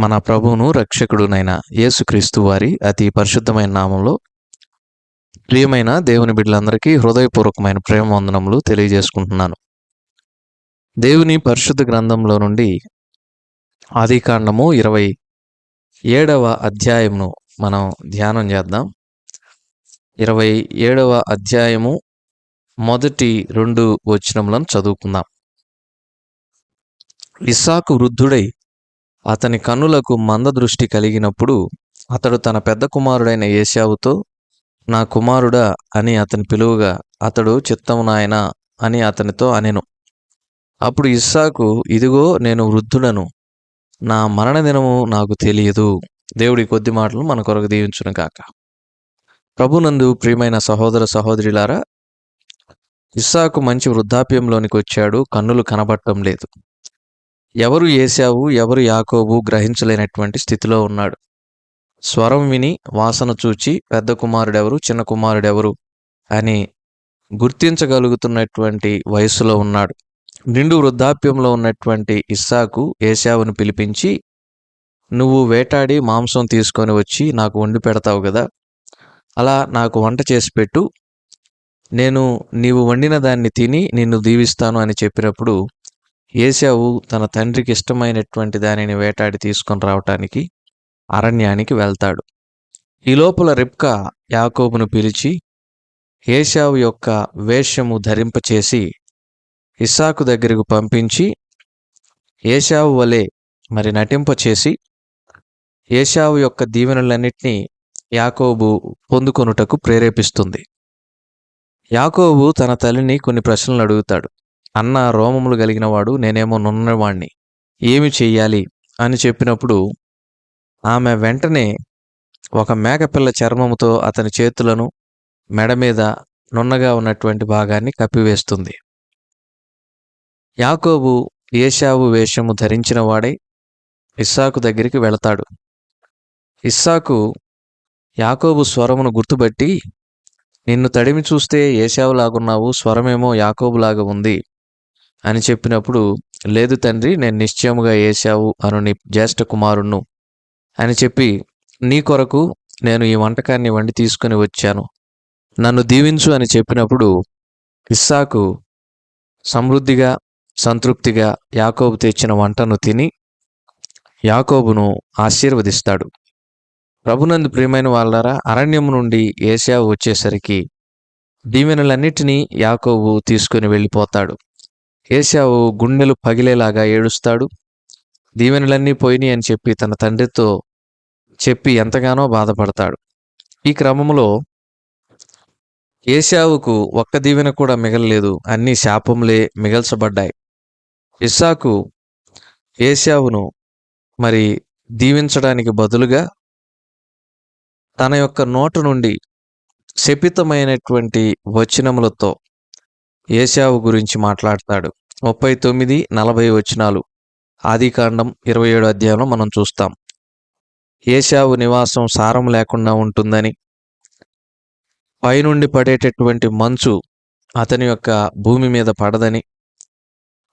మన ప్రభువును రక్షకుడునైన యేసుక్రీస్తు వారి అతి పరిశుద్ధమైన నామంలో ప్రియమైన దేవుని బిడ్డలందరికీ హృదయపూర్వకమైన ప్రేమ వందనములు తెలియజేసుకుంటున్నాను. దేవుని పరిశుద్ధ గ్రంథంలో నుండి ఆదికాండము ఇరవై ఏడవ అధ్యాయమును మనం ధ్యానం చేద్దాం. ఇరవై ఏడవ అధ్యాయము మొదటి రెండు వచనములను చదువుకుందాం. ఇస్సాకు వృద్ధుడై అతని కన్నులకు మందదృష్టి కలిగినప్పుడు అతడు తన పెద్ద కుమారుడైన ఏశావుతో నా కుమారుడా అని అతని పిలువగా అతడు చిత్తము నాయన అని అతనితో అనెను. అప్పుడు ఇస్సాకు ఇదిగో నేను వృద్ధుడను. నా మరణ దినము నాకు తెలియదు. దేవుడి కొద్ది మాటలు మన కొరకు దీవించును కాక ప్రభునందు ప్రియమైన సహోదర సహోదరులారా ఇస్సాకు మంచి వృద్ధాప్యంలోనికి వచ్చాడు కన్నులు కనబడటం లేదు. ఎవరు ఏశావు ఎవరు యాకోబు గ్రహించలేనటువంటి స్థితిలో ఉన్నాడు. స్వరం విని వాసన చూచి పెద్ద కుమారుడెవరు చిన్న కుమారుడెవరు అని గుర్తించగలుగుతున్నటువంటి వయసులో ఉన్నాడు. నిండు వృద్ధాప్యంలో ఉన్నటువంటి ఇస్సాకు ఏశావును పిలిపించి నువ్వు వేటాడి మాంసం తీసుకొని వచ్చి నాకు వండి పెడతావు కదా అలా నాకు వంట చేసి పెట్టు. నేను నీవు వండిన దాన్ని తిని నిన్ను దీవిస్తాను అని చెప్పినప్పుడు ఏశావు తన తండ్రికి ఇష్టమైనటువంటి దానిని వేటాడి తీసుకొని రావటానికి అరణ్యానికి వెళ్తాడు. ఈ లోపల రిప్కా యాకోబును పిలిచి ఏశావు యొక్క వేషము ధరింపచేసి ఇస్సాకు దగ్గరకు పంపించి ఏషావు వలె మరి నటింపచేసి ఏషావు యొక్క దీవెనలన్నింటినీ యాకోబు పొందుకొనుటకు ప్రేరేపిస్తుంది. యాకోబు తన తల్లిని కొన్ని ప్రశ్నలు అడుగుతాడు. అన్న రోమములు కలిగిన వాడు నేనేమో నున్నవాణ్ణి. ఏమి చెయ్యాలి? అని చెప్పినప్పుడు ఆమె వెంటనే ఒక మేకపిల్ల చర్మముతో అతని చేతులను మెడ మీద నున్నగా ఉన్నటువంటి భాగాన్ని కప్పివేస్తుంది. యాకోబు ఏషావు వేషము ధరించిన వాడై ఇస్సాకు దగ్గరికి వెళతాడు. ఇస్సాకు యాకోబు స్వరమును గుర్తుపట్టి నిన్ను తడిమి చూస్తే ఏషావులాగున్నావు స్వరమేమో యాకోబులాగా ఉంది. అని చెప్పినప్పుడు లేదు తండ్రి నేను నిశ్చయముగా ఏశావు అను నీ జ్యేష్ఠ కుమారుణ్ణు అని చెప్పి నీ కొరకు నేను ఈ వంటకాన్ని వండి తీసుకుని వచ్చాను. నన్ను దీవించు అని చెప్పినప్పుడు ఇస్సాకు సమృద్ధిగా సంతృప్తిగా యాకోబు తెచ్చిన వంటను తిని యాకోబును ఆశీర్వదిస్తాడు. ప్రభునందు ప్రియమైన వాళ్ళారా అరణ్యం నుండి ఏశావు వచ్చేసరికి దీవెనలన్నిటినీ యాకోబు తీసుకుని వెళ్ళిపోతాడు. ఏశావు గుండెలు పగిలేలాగా ఏడుస్తాడు. దీవెనలన్నీ పోయినాయి అని చెప్పి తన తండ్రితో చెప్పి ఎంతగానో బాధపడతాడు. ఈ క్రమంలో ఏశావుకు ఒక్క దీవెన కూడా మిగలలేదు. అన్ని శాపంలే మిగల్చబడ్డాయి. ఇస్సాకు ఏశావును మరి దీవించడానికి బదులుగా తన యొక్క నోటు నుండి శపితమైనటువంటి వచనములతో ఏశావు గురించి మాట్లాడతాడు. ముప్పై తొమ్మిది నలభై వచనాలు. ఆదికాండం ఇరవై ఏడు అధ్యాయంలో మనం చూస్తాం. ఏశావు నివాసం సారం లేకుండా ఉంటుందని. పైనుండి పడేటటువంటి మంచు అతని యొక్క భూమి మీద పడదని.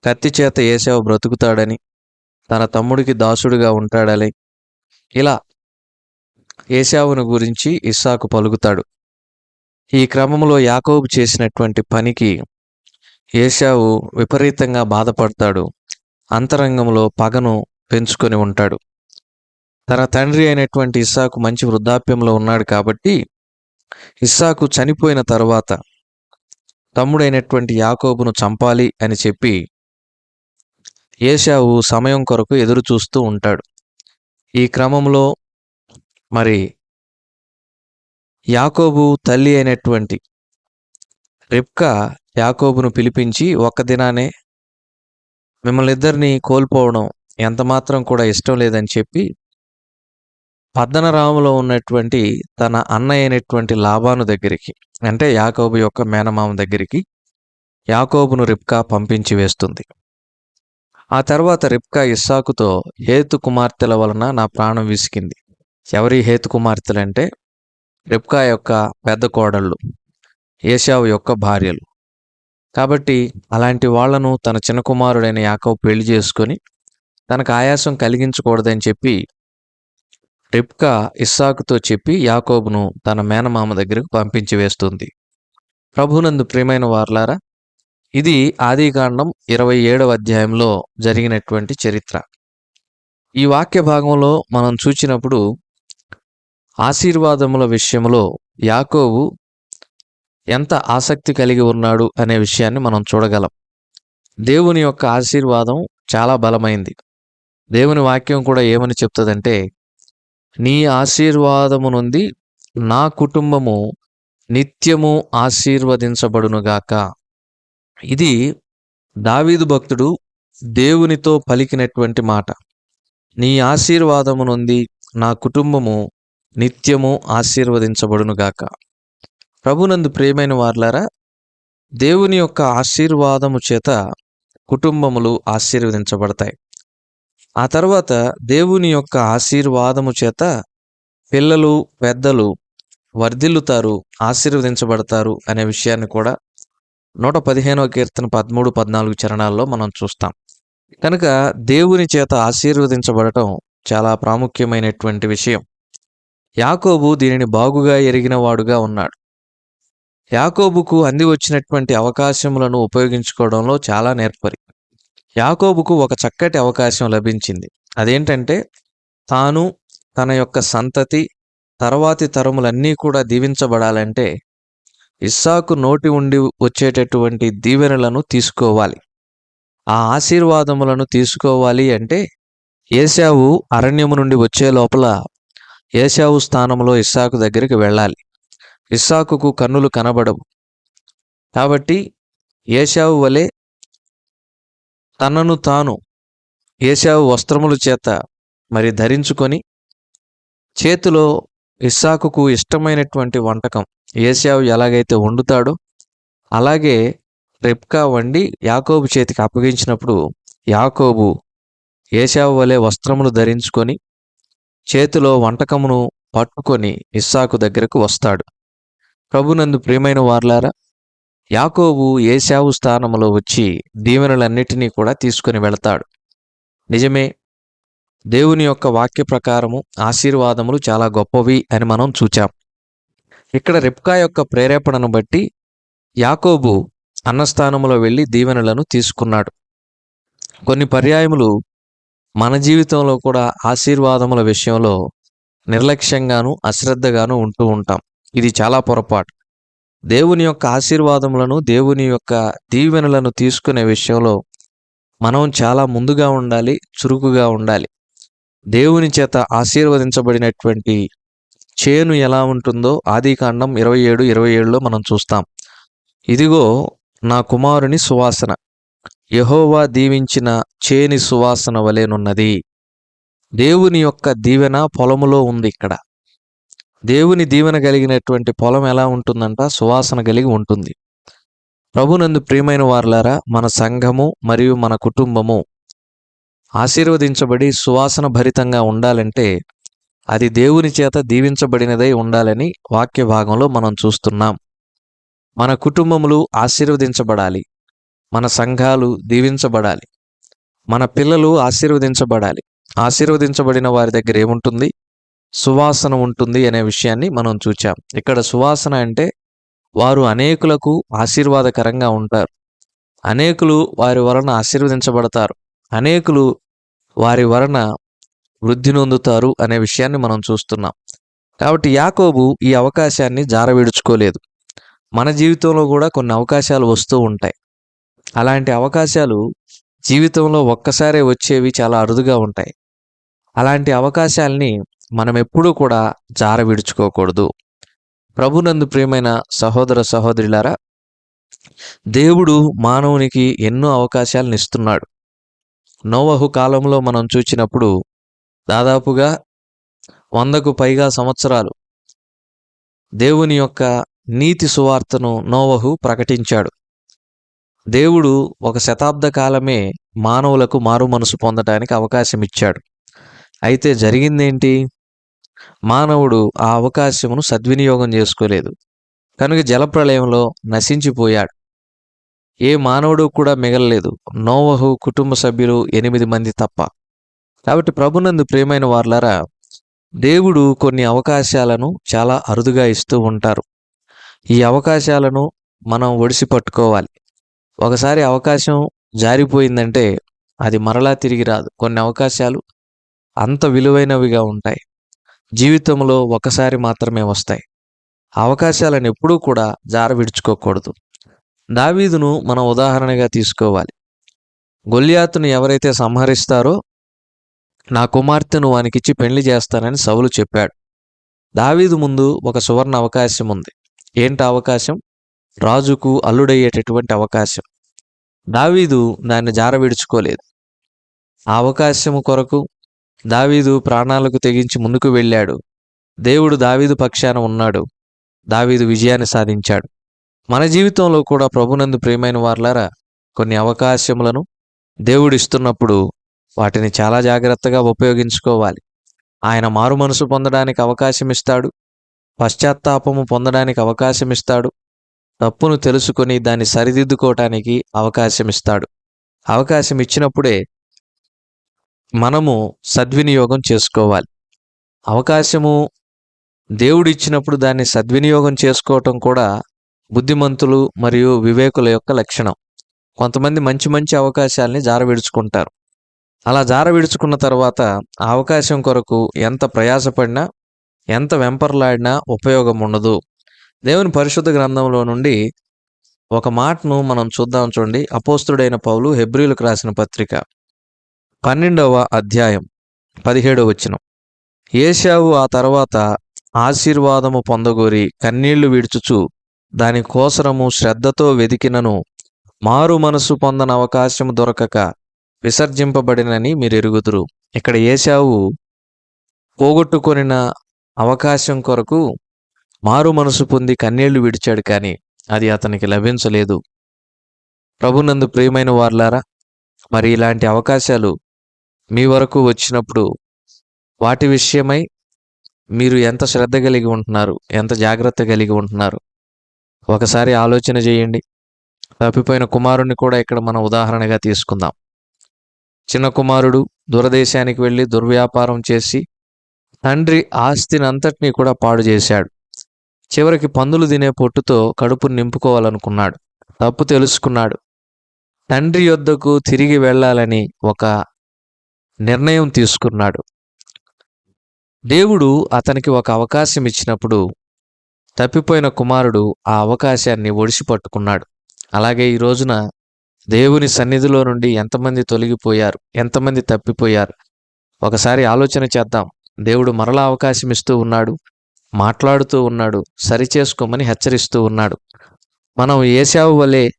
కత్తి చేత ఏశావు బ్రతుకుతాడని. తన తమ్ముడికి దాసుడుగా ఉంటాడని. ఇలా ఏశావును గురించి ఇస్సాకు పలుకుతాడు. ఈ క్రమంలో యాకోబు చేసినటువంటి పనికి ఏశావు విపరీతంగా బాధపడతాడు. అంతరంగంలో పగను పెంచుకొని ఉంటాడు. తన తండ్రి అయినటువంటి ఇస్సాకు మంచి వృద్ధాప్యంలో ఉన్నాడు కాబట్టి ఇస్సాకు చనిపోయిన తరువాత తమ్ముడైనటువంటి యాకోబును చంపాలి అని చెప్పి ఏశావు సమయం కొరకు ఎదురు చూస్తూ ఉంటాడు. ఈ క్రమంలో మరి యాకోబు తల్లి అయినటువంటి రిప్కా యాకోబును పిలిపించి ఒక్క దినానే మిమ్మల్ని ఇద్దరిని కోల్పోవడం ఎంతమాత్రం కూడా ఇష్టం లేదని చెప్పి పద్దనరాములో ఉన్నటువంటి తన అన్న అయినటువంటి లాభాను దగ్గరికి అంటే యాకోబు యొక్క మేనమామ దగ్గరికి యాకోబును రిప్కా పంపించి వేస్తుంది. ఆ తర్వాత రిప్కా ఇస్సాకుతో హేతు కుమార్తెల వలన నా ప్రాణం విసికింది. ఎవరి హేతు కుమార్తెలంటే రిప్కా యొక్క పెద్ద కోడళ్ళు ఏషావు యొక్క భార్యలు. కాబట్టి అలాంటి వాళ్ళను తన చిన్న కుమారుడైన యాకవ్ పెళ్ళి చేసుకొని తనకు ఆయాసం కలిగించకూడదని చెప్పి రిప్కా ఇస్సాకుతో చెప్పి యాకోబును తన మేనమామ దగ్గరకు పంపించి వేస్తుంది. ప్రభునందు ప్రియమైన వార్లారా ఇది ఆదికాండం ఇరవై ఏడవ అధ్యాయంలో జరిగినటువంటి చరిత్ర. ఈ వాక్య భాగంలో మనం చూచినప్పుడు ఆశీర్వాదముల విషయంలో యాకోబు ఎంత ఆసక్తి కలిగి ఉన్నాడు అనే విషయాన్ని మనం చూడగలం. దేవుని యొక్క ఆశీర్వాదం చాలా బలమైంది. దేవుని వాక్యం కూడా ఏమని చెప్తుందంటే నీ ఆశీర్వాదము నుండి నా కుటుంబము నిత్యము ఆశీర్వదించబడునుగాక ఇది దావీదు భక్తుడు దేవునితో పలికినటువంటి మాట. నీ ఆశీర్వాదము నుండి నా కుటుంబము నిత్యము ఆశీర్వదించబడునుగాక ప్రభునందు ప్రియమైన వార్లారా దేవుని యొక్క ఆశీర్వాదము చేత కుటుంబములు ఆశీర్వదించబడతాయి. ఆ తర్వాత దేవుని యొక్క ఆశీర్వాదము చేత పిల్లలు పెద్దలు వర్ధిల్లుతారు ఆశీర్వదించబడతారు అనే విషయాన్ని కూడా నూట పదిహేనవ కీర్తన పదమూడు పద్నాలుగు చరణాల్లో మనం చూస్తాం. కనుక దేవుని చేత ఆశీర్వదించబడటం చాలా ప్రాముఖ్యమైనటువంటి విషయం. యాకోబు దీనిని బాగుగా ఎరిగిన వాడుగా ఉన్నాడు. యాకోబుకు అంది వచ్చినటువంటి అవకాశములను ఉపయోగించుకోవడంలో చాలా నేర్పరి. యాకోబుకు ఒక చక్కటి అవకాశం లభించింది. అదేంటంటే తాను తన యొక్క సంతతి తర్వాతి తరములన్నీ కూడా దీవించబడాలంటే ఇస్సాకు నోటి ఉండి వచ్చేటటువంటి దీవెనలను తీసుకోవాలి. ఆ ఆశీర్వాదములను తీసుకోవాలి అంటే ఏశావు అరణ్యము నుండి వచ్చే లోపల ఏశావు స్థానంలో ఇస్సాకు దగ్గరికి వెళ్ళాలి. ఇస్సాకుకు కన్నులు కనబడవు. కాబట్టి ఏశావు వలె తనను తాను ఏశావు వస్త్రముల చేత మరి ధరించుకొని చేతిలో ఇస్సాకుకు ఇష్టమైనటువంటి వంటకం ఏశావు ఎలాగైతే వండుతాడో అలాగే రెప్కా వండి యాకోబు చేతికి అప్పగించినప్పుడు యాకోబు ఏశావు వలె వస్త్రములు ధరించుకొని చేతిలో వంటకమును పట్టుకొని ఇస్సాకు దగ్గరకు వస్తాడు. ప్రభునందు ప్రియమైన వార్లారా యాకోబు ఏశావు స్థానంలో వచ్చి దీవెనలన్నిటినీ కూడా తీసుకొని వెళతాడు. నిజమే దేవుని యొక్క వాక్య ప్రకారము ఆశీర్వాదములు చాలా గొప్పవి అని మనం చూచాం. ఇక్కడ రిప్కా యొక్క ప్రేరేపణను బట్టి యాకోబు అన్నస్థానములో వెళ్ళి దీవెనలను తీసుకున్నాడు. కొన్ని పర్యాయములు మన జీవితంలో కూడా ఆశీర్వాదముల విషయంలో నిర్లక్ష్యంగాను అశ్రద్ధగాను ఉంటూ ఉంటాం. ఇది చాలా పొరపాటు. దేవుని యొక్క ఆశీర్వాదములను దేవుని యొక్క దీవెనలను తీసుకునే విషయంలో మనం చాలా ముందుగా ఉండాలి చురుకుగా ఉండాలి. దేవుని చేత ఆశీర్వదించబడినటువంటి చేను ఎలా ఉంటుందో ఆదికాండం ఇరవై ఏడు ఇరవై ఏడులో మనం చూస్తాం. ఇదిగో నా కుమారుని సువాసన. యహోవా దీవించిన చేని సువాసన వలెనున్నది. దేవుని యొక్క దీవెన పొలములో ఉంది ఇక్కడ. దేవుని దీవెన కలిగినటువంటి పొలం ఎలా ఉంటుందంట? సువాసన కలిగి ఉంటుంది. ప్రభునందు ప్రియమైన వారులారా మన సంఘము మరియు మన కుటుంబము ఆశీర్వదించబడి సువాసన భరితంగా ఉండాలంటే అది దేవుని చేత దీవించబడినదై ఉండాలని వాక్య భాగంలో మనం చూస్తున్నాం. మన కుటుంబములు ఆశీర్వదించబడాలి. మన సంఘాలు దీవించబడాలి. మన పిల్లలు ఆశీర్వదించబడాలి. ఆశీర్వదించబడిన వారి దగ్గర ఏముంటుంది? సువాసన ఉంటుంది అనే విషయాన్ని మనం చూచాం. ఇక్కడ సువాసన అంటే వారు అనేకులకు ఆశీర్వాదకరంగా ఉంటారు. అనేకులు వారి వలన ఆశీర్వదించబడతారు. అనేకులు వారి వలన వృద్ధి నొందుతారు అనే విషయాన్ని మనం చూస్తున్నాం. కాబట్టి యాకోబు ఈ అవకాశాన్ని జారవిడుచుకోలేదు. మన జీవితంలో కూడా కొన్ని అవకాశాలు వస్తూ ఉంటాయి. అలాంటి అవకాశాలు జీవితంలో ఒక్కసారే వచ్చేవి చాలా అరుదుగా ఉంటాయి. అలాంటి అవకాశాల్ని మనం ఎప్పుడూ కూడా జార విడుచుకోకూడదు. ప్రభునందు ప్రియమైన సహోదర సహోదరులారా దేవుడు మానవునికి ఎన్నో అవకాశాలను ఇస్తున్నాడు. నోవహు కాలంలో మనం చూచినప్పుడు దాదాపుగా వందకు పైగా సంవత్సరాలు దేవుని యొక్క నీతి సువార్తను నోవహు ప్రకటించాడు. దేవుడు ఒక శతాబ్ద కాలమే మానవులకు మారు మనసు పొందడానికి అవకాశం ఇచ్చాడు అయితే జరిగిందేంటి? మానవుడు ఆ అవకాశమును సద్వినియోగం చేసుకోలేదు. కనుక జలప్రలయంలో నశించిపోయాడు. ఏ మానవుడు కూడా మిగలలేదు. నోవహు కుటుంబ సభ్యులు ఎనిమిది మంది తప్ప. కాబట్టి ప్రభునందు ప్రేమైన వార్లారా దేవుడు కొన్ని అవకాశాలను చాలా అరుదుగా ఇస్తూ ఉంటారు. ఈ అవకాశాలను మనం ఒడిసి పట్టుకోవాలి. ఒకసారి అవకాశం జారిపోయిందంటే అది మరలా తిరిగి రాదు. కొన్ని అవకాశాలు అంత విలువైనవిగా ఉంటాయి. జీవితంలో ఒకసారి మాత్రమే వస్తాయి. అవకాశాలను ఎప్పుడూ కూడా జార విడుచుకోకూడదు. దావీదును మనం ఉదాహరణగా తీసుకోవాలి. గొల్యాతును ఎవరైతే సంహరిస్తారో నా కుమార్తెను వానికిచ్చి పెళ్ళి చేస్తానని సవులు చెప్పాడు. దావీదు ముందు ఒక సువర్ణ అవకాశం ఉంది. ఏంటి అవకాశం? రాజుకు అల్లుడయ్యేటటువంటి అవకాశం. దావీదు దాన్ని జార విడుచుకోలేదు. ఆ అవకాశము కొరకు దావీదు ప్రాణాలకు తెగించి ముందుకు వెళ్ళాడు. దేవుడు దావీదు పక్షాన ఉన్నాడు. దావీదు విజయాన్ని సాధించాడు. మన జీవితంలో కూడా ప్రభునందు ప్రియమైన వార్లారా కొన్ని అవకాశములను దేవుడు ఇస్తున్నప్పుడు వాటిని చాలా జాగ్రత్తగా ఉపయోగించుకోవాలి. ఆయన మారు మనసు పొందడానికి అవకాశం ఇస్తాడు. పశ్చాత్తాపము పొందడానికి అవకాశం ఇస్తాడు. తప్పును తెలుసుకొని దాన్ని సరిదిద్దుకోవటానికి అవకాశం ఇస్తాడు. అవకాశం ఇచ్చినప్పుడే మనము సద్వినియోగం చేసుకోవాలి. అవకాశము దేవుడిచ్చినప్పుడు దాన్ని సద్వినియోగం చేసుకోవటం కూడా బుద్ధిమంతులు మరియు వివేకుల యొక్క లక్షణం. కొంతమంది మంచి మంచి అవకాశాలని జారవిడుచుకుంటారు. అలా జారవిడుచుకున్న తర్వాత ఆ అవకాశం కొరకు ఎంత ప్రయాసపడినా ఎంత వెంపర్లాడినా ఉపయోగం ఉండదు. దేవుని పరిశుద్ధ గ్రంథంలో నుండి ఒక మాటను మనం చూద్దాం చూడండి. అపోస్తుడైన పౌలు హెబ్రిలకు రాసిన పత్రిక. పన్నెండవ అధ్యాయం పదిహేడవ వచనం. ఏశావు ఆ తర్వాత ఆశీర్వాదము పొందగోరి కన్నీళ్ళు విడుచుచు దాని కోసరము శ్రద్ధతో వెదికినను మారు మనసు పొందన అవకాశం దొరకక విసర్జింపబడినని మీరు ఎరుగుదురు ఇక్కడ ఏశావు పోగొట్టుకొనిన అవకాశం కొరకు మారు మనసు పొంది కన్నీళ్ళు విడిచాడు కానీ అది అతనికి లభించలేదు. ప్రభునందు ప్రియమైన వార్లారా మరి ఇలాంటి అవకాశాలు మీ వరకు వచ్చినప్పుడు వాటి విషయమై మీరు ఎంత శ్రద్ధ కలిగి ఉంటున్నారు ఎంత జాగ్రత్త కలిగి ఉంటున్నారు? ఒకసారి ఆలోచన చేయండి. తప్పిపోయిన కుమారుణ్ణి కూడా ఇక్కడ మనం ఉదాహరణగా తీసుకుందాం. చిన్న కుమారుడు దూరదేశానికి వెళ్ళి దుర్వ్యాపారం చేసి తండ్రి ఆస్తిని అంతటినీ కూడా పాడు చేశాడు. చివరికి పందులు తినే పొట్టుతో కడుపు నింపుకోవాలనుకున్నాడు. తప్పు తెలుసుకున్నాడు. తండ్రి యొద్దకు తిరిగి వెళ్ళాలని ఒక నిర్ణయం తీసుకున్నాడు. దేవుడు అతనికి ఒక అవకాశం ఇచ్చినప్పుడు తప్పిపోయిన కుమారుడు ఆ అవకాశాన్ని ఒడిసి పట్టుకున్నాడు. అలాగే ఈ రోజున దేవుని సన్నిధిలో నుండి ఎంతమంది తొలగిపోయారు ఎంతమంది తప్పిపోయారు? ఒకసారి ఆలోచన చేద్దాం. దేవుడు మరలా అవకాశం ఇస్తూ ఉన్నాడు మాట్లాడుతూ ఉన్నాడు సరిచేసుకోమని హెచ్చరిస్తూ ఉన్నాడు. మనం ఏసావు వలె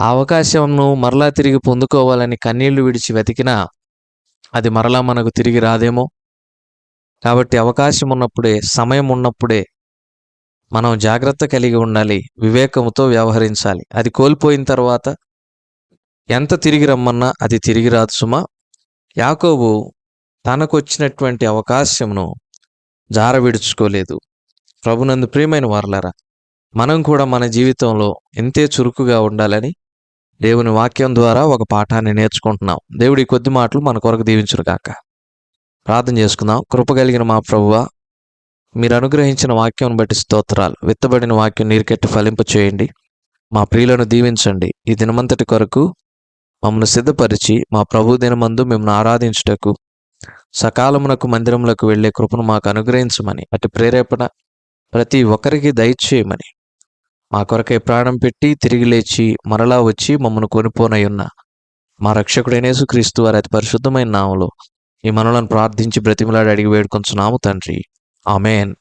ఆ అవకాశంను మరలా తిరిగి పొందుకోవాలని కన్నీళ్ళు విడిచి వెతికినా అది మరలా మనకు తిరిగి రాదేమో? కాబట్టి అవకాశం ఉన్నప్పుడే సమయం ఉన్నప్పుడే మనం జాగ్రత్త కలిగి ఉండాలి వివేకంతో వ్యవహరించాలి. అది కోల్పోయిన తర్వాత ఎంత తిరిగి రమ్మన్నా అది తిరిగి రాదు సుమా. యాకోబు తనకొచ్చినటువంటి అవకాశమును జారవిడుచుకోలేదు. ప్రభునందు ప్రియమైన వారలారా మనం కూడా మన జీవితంలో ఎంతే చురుకుగా ఉండాలని దేవుని వాక్యం ద్వారా ఒక పాఠాన్ని నేర్చుకుంటున్నాం. దేవుడి కొద్ది మాటలు మన కొరకు దీవించును కాక ప్రార్థన చేసుకుందాం. కృప కలిగిన మా ప్రభువ మీరు అనుగ్రహించిన వాక్యం బట్టి స్తోత్రాలు. విత్తబడిన వాక్యం నీరుకెట్టి ఫలింప చేయండి. మా ప్రియులను దీవించండి. ఈ దినమంతటి కొరకు మమ్మల్ని సిద్ధపరిచి మా ప్రభు దినమందు మిమ్మల్ని ఆరాధించుటకు సకాలమునకు మందిరములకు వెళ్ళే కృపను మాకు అనుగ్రహించమని అటు ప్రేరేపణ ప్రతి ఒక్కరికి దయచేయమని మా కొరకై ప్రాణం పెట్టి తిరిగి లేచి మరలా వచ్చి మమ్మల్ని కొనిపోనయున్న మా రక్షకుడైన క్రీస్తు వారి అతి పరిశుద్ధమైన నామలో ఈ మనలను ప్రార్థించి బ్రతిమలాడి అడిగి వేడుకొంచున్నాము తండ్రి. ఆమెన్.